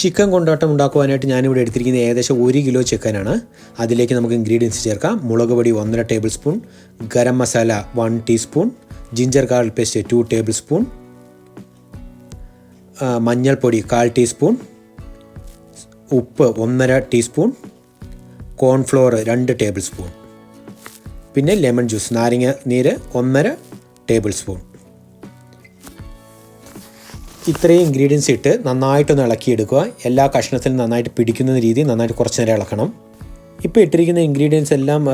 Chicken കൊണ്ടാട്ടം ഉണ്ടാക്കുവാനായിട്ട് ഞാനിവിടെ എടുത്തിരിക്കുന്നത് ഏകദേശം ഒരു കിലോ ചിക്കനാണ്. അതിലേക്ക് നമുക്ക് ഇൻഗ്രീഡിയൻസ് ചേർക്കാം. മുളക് പൊടി ഒന്നര tablespoon garam masala one teaspoon ginger garlic paste two tablespoon മഞ്ഞൾപ്പൊടി കാൽ ടീസ്പൂൺ ഉപ്പ് ഒന്നര ടീസ്പൂൺ കോൺഫ്ലോർ രണ്ട് ടേബിൾ സ്പൂൺ പിന്നെ ലെമൺ ജ്യൂസ് നാരങ്ങ നീര് ഒന്നര ടേബിൾ സ്പൂൺ ഇത്രയും ഇൻഗ്രീഡിയൻസ് ഇട്ട് നന്നായിട്ടൊന്ന് ഇളക്കിയെടുക്കുക. എല്ലാ കഷ്ണത്തിലും നന്നായിട്ട് പിടിക്കുന്ന രീതി നന്നായിട്ട് കുറച്ച് നേരം ഇളക്കണം. ഇപ്പോൾ ഇട്ടിരിക്കുന്ന ഇൻഗ്രീഡിയൻസ് എല്ലാം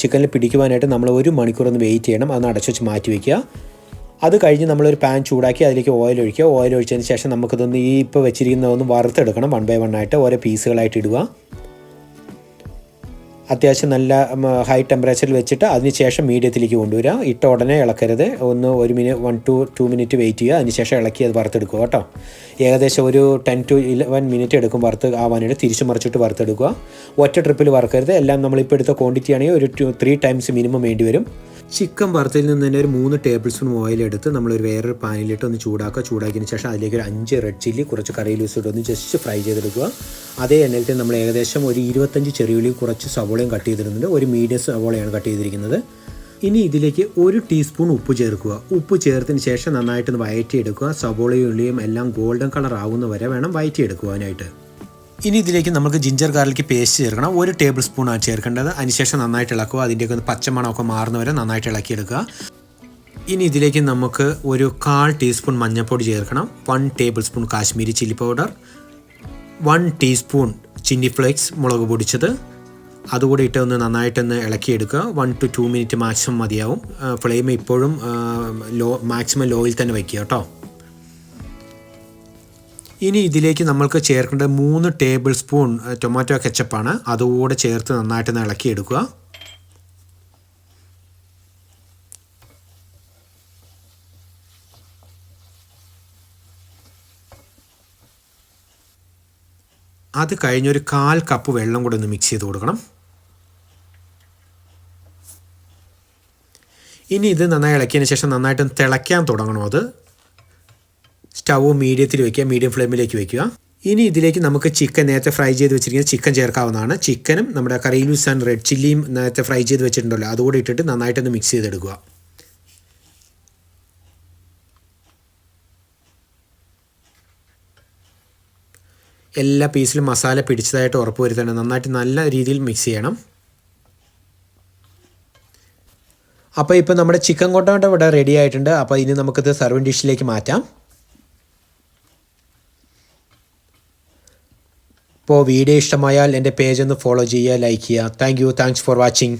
ചിക്കനിൽ പിടിക്കുവാനായിട്ട് നമ്മൾ ഒരു മണിക്കൂർ ഒന്ന് വെയിറ്റ് ചെയ്യണം. അതൊന്ന് അടച്ചു വെച്ച് മാറ്റി വയ്ക്കുക അത് കഴിഞ്ഞ് നമ്മളൊരു പാൻ ചൂടാക്കി അതിലേക്ക് ഓയിൽ ഒഴിക്കുക. ഓയിൽ ഒഴിച്ചതിന് ശേഷം നമുക്കിതൊന്ന് ഈ ഇപ്പോൾ വെച്ചിരിക്കുന്നതൊന്ന് വറുത്തെടുക്കണം. വൺ ബൈ വൺ ആയിട്ട് ഓരോ പീസുകളായിട്ട് ഇടുക. അത്യാവശ്യം നല്ല ഹൈ ടെമ്പറേച്ചറിൽ വെച്ചിട്ട് അതിനുശേഷം മീഡിയത്തിലേക്ക് കൊണ്ടുവരിക. ഇട്ട ഉടനെ ഇളക്കരുത്. ഒന്ന് ഒരു minute one two two minute wait ചെയ്യുക. അതിനുശേഷം ഇളക്കി അത് വറുത്തെടുക്കുക കേട്ടോ. ഏകദേശം ഒരു ടെൻ ടു ഇലവൻ മിനിറ്റ് എടുക്കും വറുത്ത് ആവാനായിട്ട്. തിരിച്ചു മറിച്ചിട്ട് വറുത്തെടുക്കുക. ഒറ്റ ട്രിപ്പിൽ വറുക്കരുത്. എല്ലാം നമ്മളിപ്പോൾ എടുത്ത ക്വാണ്ടിറ്റി ആണെങ്കിൽ ഒരു ടു ത്രീ ടൈംസ് മിനിമം വേണ്ടി വരും. ചിക്കൻ വറുത്തതിൽ നിന്ന് തന്നെ ഒരു മൂന്ന് ടേബിൾ സ്പൂൺ ഓയിൽ എടുത്ത് നമ്മളൊരു വേറൊരു പാനിലിട്ട് ഒന്ന് ചൂടാക്കുക. ചൂടാക്കിയതിന് ശേഷം അതിലേക്ക് ഒരു അഞ്ച് റെഡ് ചില്ലി കുറച്ച് കറി ലൂസ് ഇട്ട് ഒന്ന് ജസ്റ്റ് ഫ്രൈ ചെയ്തെടുക്കുക. അതേ എണ്ണയിൽ നമ്മൾ ഏകദേശം ഒരു ഇരുപത്തഞ്ച് ചെറിയുള്ളി കുറച്ച് സവോളയും കട്ട് ചെയ്തിരുന്നുണ്ട് ഒരു മീഡിയം സവോളയാണ് കട്ട് ചെയ്തിരിക്കുന്നത്. ഇനി ഇതിലേക്ക് ഒരു ടീസ്പൂൺ ഉപ്പ് ചേർക്കുക. ഉപ്പ് ചേർത്തതിന് ശേഷം നന്നായിട്ടൊന്ന് വയറ്റിയെടുക്കുക. സവോളയും ഉള്ളിയും എല്ലാം ഗോൾഡൻ കളർ ആവുന്ന വരെ വേണം വയറ്റിയെടുക്കുവാനായിട്ട്. ഇനി ഇതിലേക്ക് നമുക്ക് ജിഞ്ചർ ഗാർലിക്ക് പേസ്റ്റ് ചേർക്കണം. ഒരു ടേബിൾ സ്പൂൺ ആണ് ചേർക്കേണ്ടത്. അതിനുശേഷം നന്നായിട്ട് ഇളക്കുക. അതിന്റെയൊക്കെ ഒന്ന് പച്ചമണമൊക്കെ മാറുന്നവരെ നന്നായിട്ട് ഇളക്കിയെടുക്കുക. ഇനി ഇതിലേക്ക് നമുക്ക് ഒരു കാൽ ടീസ്പൂൺ മഞ്ഞൾപ്പൊടി ചേർക്കണം. One tablespoon Kashmiri chilli powder one teaspoon chilli flakes മുളക് പൊടിച്ചത്. അതുകൂടി ഇട്ട് ഒന്ന് നന്നായിട്ടൊന്ന് ഇളക്കിയെടുക്കുക. One two two minute maximum മതിയാവും. ഫ്ലെയിം ഇപ്പോഴും ലോ മാക്സിമം ലോയിൽ തന്നെ വയ്ക്കുക കേട്ടോ. ഇനി ഇതിലേക്ക് നമ്മൾക്ക് ചേർക്കേണ്ട മൂന്ന് ടേബിൾ സ്പൂൺ ടൊമാറ്റോ കെച്ചപ്പാണ്. അതുകൂടെ ചേർത്ത് നന്നായിട്ട് ഇളക്കിയെടുക്കുക അത് കഴിഞ്ഞൊരു കാൽ കപ്പ് വെള്ളം കൂടെ ഒന്ന് മിക്സ് ചെയ്ത് കൊടുക്കണം. ഇനി ഇത് നന്നായി ഇളക്കിയതിന് ശേഷം നന്നായിട്ട് തിളയ്ക്കാൻ തുടങ്ങണം അത്. സ്റ്റവ് മീഡിയത്തിൽ വെക്കുക മീഡിയം ഫ്ലെയിമിലേക്ക് വെക്കുക. ഇനി ഇതിലേക്ക് നമുക്ക് ചിക്കൻ നേരത്തെ ഫ്രൈ ചെയ്ത് വെച്ചിരിക്കുന്ന ചിക്കൻ ചേർക്കാവുന്നതാണ്. ചിക്കനും നമ്മുടെ കറി ലൂസ് ആൻഡ് റെഡ് ചില്ലിയും നേരത്തെ ഫ്രൈ ചെയ്ത് വെച്ചിട്ടുണ്ടല്ലോ അതുകൂടി ഇട്ടിട്ട് നന്നായിട്ടൊന്ന് മിക്സ് ചെയ്തെടുക്കുക. എല്ലാ പീസിലും മസാല പിടിച്ചതായിട്ട് ഉറപ്പ് വരുത്തണം. നന്നായിട്ട് നല്ല രീതിയിൽ മിക്സ് ചെയ്യണം. അപ്പോൾ ഇപ്പോൾ നമ്മുടെ ചിക്കൻ കൊട്ടോട്ട ഇവിടെ റെഡി ആയിട്ടുണ്ട്. അപ്പോൾ ഇനി നമുക്കിത് സർവിങ് ഡിഷിലേക്ക് മാറ്റാം. അപ്പോൾ വീഡിയോ ഇഷ്ടമായാൽ എന്റെ പേജ് ഒന്ന് ഫോളോ ചെയ്യുക ലൈക്ക് ചെയ്യുക. Thank you thanks for watching